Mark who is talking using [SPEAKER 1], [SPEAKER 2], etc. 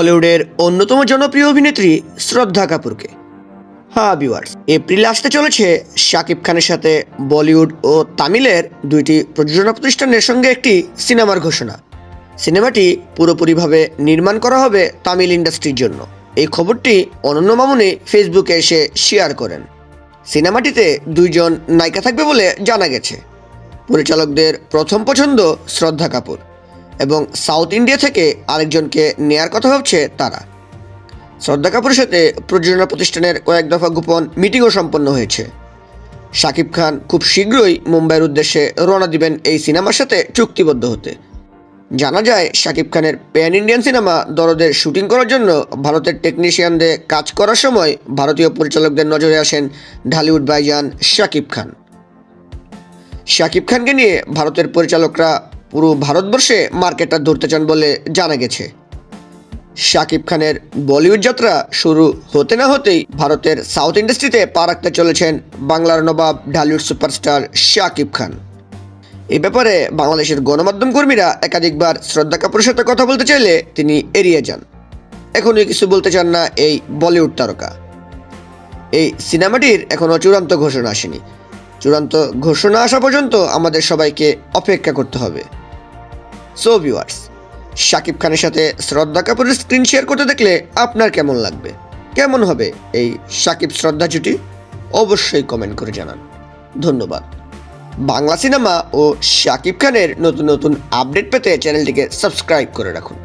[SPEAKER 1] বলিউডের অন্যতম জনপ্রিয় অভিনেত্রী শ্রদ্ধা কাপুরকে। হ্যাঁ ভিউয়ার্স এপ্রিলে আসতে চলেছে শাকিব খানের সাথে বলিউড ও তামিলের দুইটি প্রযোজনা প্রতিষ্ঠানের সঙ্গে একটি সিনেমার ঘোষণা। সিনেমাটি পুরোপুরিভাবে নির্মাণ করা হবে তামিল ইন্ডাস্ট্রির জন্য। এই খবরটি অনন্য মামুনি ফেসবুকে এসে শেয়ার করেন। সিনেমাটিতে দুইজন নায়িকা থাকবে বলে জানা গেছে। পরিচালকদের প্রথম পছন্দ শ্রদ্ধা কাপুর। এবং সাউথ ইন্ডিয়া থেকে আরেকজনকে নেয়ার কথা ভাবছে তারা। শ্রদ্ধা কাপুরের সাথে প্রযোজনা প্রতিষ্ঠানের কয়েক দফা গোপন মিটিংও সম্পন্ন হয়েছে। শাকিব খান খুব শীঘ্রই মুম্বাইয়ের উদ্দেশ্যে রওনা দিবেন এই সিনেমার সাথে চুক্তিবদ্ধ হতে। জানা যায়, শাকিব খানের প্যান ইন্ডিয়ান সিনেমা দরদের শুটিং করার জন্য ভারতের টেকনিশিয়ানদের কাজ করার সময় ভারতীয় পরিচালকদের নজরে আসেন ঢালিউড ভাইজান শাকিব খান। শাকিব খানকে নিয়ে ভারতের পরিচালকরা পুরো ভারতবর্ষে মার্কেটটা ধরতে চান বলে জানা গেছে। শাকিব খানের বলিউড যাত্রা শুরু হতে না হতেই ভারতের সাউথ ইন্ডাস্ট্রিতে পা রাখতে চলেছেন বাংলার নবাব ঢালিউড সুপারস্টার শাকিব খান। এ ব্যাপারে বাংলাদেশের গণমাধ্যম কর্মীরা একাধিকবার শ্রদ্ধা কাপুরের সাথে কথা বলতে চাইলে তিনি এড়িয়ে যান। এখনই কিছু বলতে চান না এই বলিউড তারকা। এই সিনেমাটির এখনও চূড়ান্ত ঘোষণা আসেনি। চূড়ান্ত ঘোষণা আসা পর্যন্ত আমাদের সবাইকে অপেক্ষা করতে হবে। সো ভিউয়ার্স শাকিব খানের সাথে শ্রদ্ধা কাপুরের স্ক্রিন শেয়ার করতে দেখলে আপনার কেমন লাগবে? কেমন হবে এই শাকিব শ্রদ্ধা জুটি? অবশ্যই কমেন্ট করে জানান। ধন্যবাদ। বাংলা সিনেমা ও শাকিব খানের নতুন নতুন আপডেট পেতে চ্যানেলটিকে সাবস্ক্রাইব করে রাখুন।